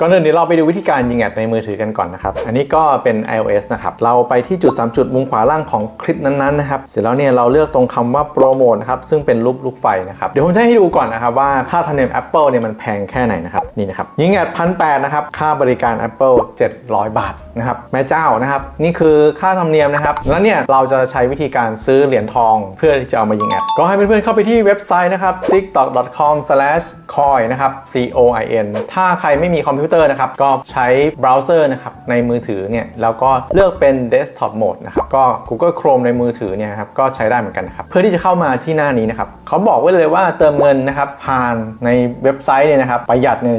ก่อนอื่นเดี๋ยวเราไปดูวิธีการยิงแอดในมือถือกันก่อนนะครับ อันนี้ก็เป็น iOS นะครับ เราไปที่จุด 3 จุดมุมขวาล่างของคลิปนั้นๆนะครับ เสร็จแล้วเนี่ยเราเลือกตรงคำว่าโปรโมทนะครับ ซึ่งเป็นรูปลูกไฟนะครับ เดี๋ยวผมจะให้ดูก่อนนะครับว่าค่าธรรมเนียม Apple เนี่ยมันแพงแค่ไหนนะครับ นี่นะครับ ยิงแอดพันแนะครับ ค่าบริการ Apple 700 บาทนะครับ แม่เจ้านะครับ นี่คือค่าธรรมเนียมนะครับ แล้วเนี่ยเราจะใช้วิธีการซื้อเหรียญทอง เพื่อที่จะเอามายิงแอด ก็ให้เพื่อนๆเข้าไปที่เว็บไซต์นะครับ tiktok.com/coin นะครับ c o i n ถ้าใครไม่มีคอมพิวเตอร์นะครับ ก็ใช้เบราว์เซอร์นะครับในมือถือเนี่ย แล้วก็เลือกเป็น desktop mode นะครับ ก็ Google Chrome ในมือถือเนี่ยครับ ก็ใช้ได้เหมือนกันนะครับ เพื่อที่จะเข้ามาที่หน้านี้นะครับ เขาบอกไว้เลยว่าเติมเงินนะครับผ่านในเว็บไซต์เนี่ยนะครับประหยัดเนี่ย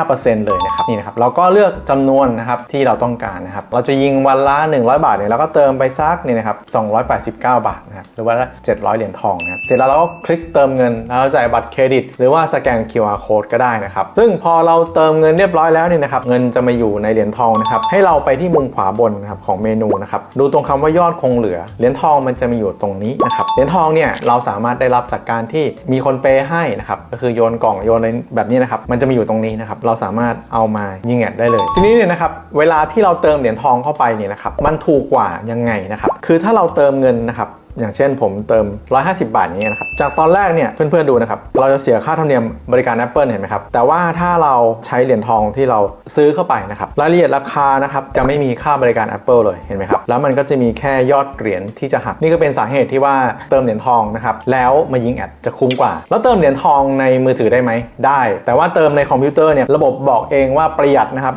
25%เลยนะครับนี่นะครับเราก็เลือกจำนวนนะครับที่เราต้องการนะครับเราจะยิงวันละ 100 บาทเนี่ยเราก็เติมไปสักเนี่ยนะครับ289 บาทนะครับหรือว่า 700 เหรียญทองนะครับเสร็จแล้วเราก็คลิกเติมเงินแล้วจ่ายบัตรเครดิต หรือว่าสแกน QR code ก็ได้นะครับซึ่งพอเราเติมเงินเรียบร้อยแล้วเนี่ยนะครับเงินจะมาอยู่ในเหรียญทองนะครับให้เราไปที่มุมขวาบนนะครับของเมนูนะครับดูตรงคำว่ายอดคงเหลือเหรียญทองมันจะมีอยู่ตรงนี้นะครับเหรียญทองเนี่ยเราสามารถได้รับจากการที่มีคนเปย์ให้นะครับก็คือโยนกล่องโยนอะไรแบบนี้นะครับมันจะมีอยู่ตรงนี้นะครับเราสามารถเอามายิงแอดได้เลย ทีนี้เนี่ยนะครับเวลาที่เราเติมเหรียญทองเข้าไปเนี่ยนะครับมันถูกกว่ายังไงนะครับคือถ้าเราเติมเงินนะครับ อย่างเช่นผมเติม 150 บาทอย่างเงี้ยนะครับ จากตอนแรกเนี่ยเพื่อนๆดูนะครับ เราจะเสียค่าธรรมเนียมบริการ Apple เห็นไหมครับ แต่ว่าถ้าเราใช้เหรียญทองที่เราซื้อเข้าไปนะครับ รายละเอียดราคานะครับจะไม่มีค่าบริการ Apple เลยเห็นไหมครับ แล้วมันก็จะมีแค่ยอดเหรียญที่จะหัก นี่ก็เป็นสาเหตุที่ว่าเติมเหรียญทองนะครับแล้วมายิงแอดจะคุ้มกว่า แล้วเติมเหรียญทองในมือถือได้ไหมได้ แต่ว่าเติมในคอมพิวเตอร์เนี่ยระบบบอกเองว่าประหยัดนะครับ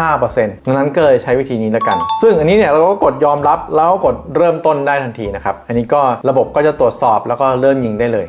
25%ดังนั้นก็เลยใช้วิธีนี้แล้วกัน ซึ่งอันนี้เนี่ยเราก็กดยอมรับแล้วก็กดเริ่มต้นได้ทันทีนะครับอันนี้ก็ระบบก็จะตรวจสอบแล้วก็เริ่มยิงได้เลย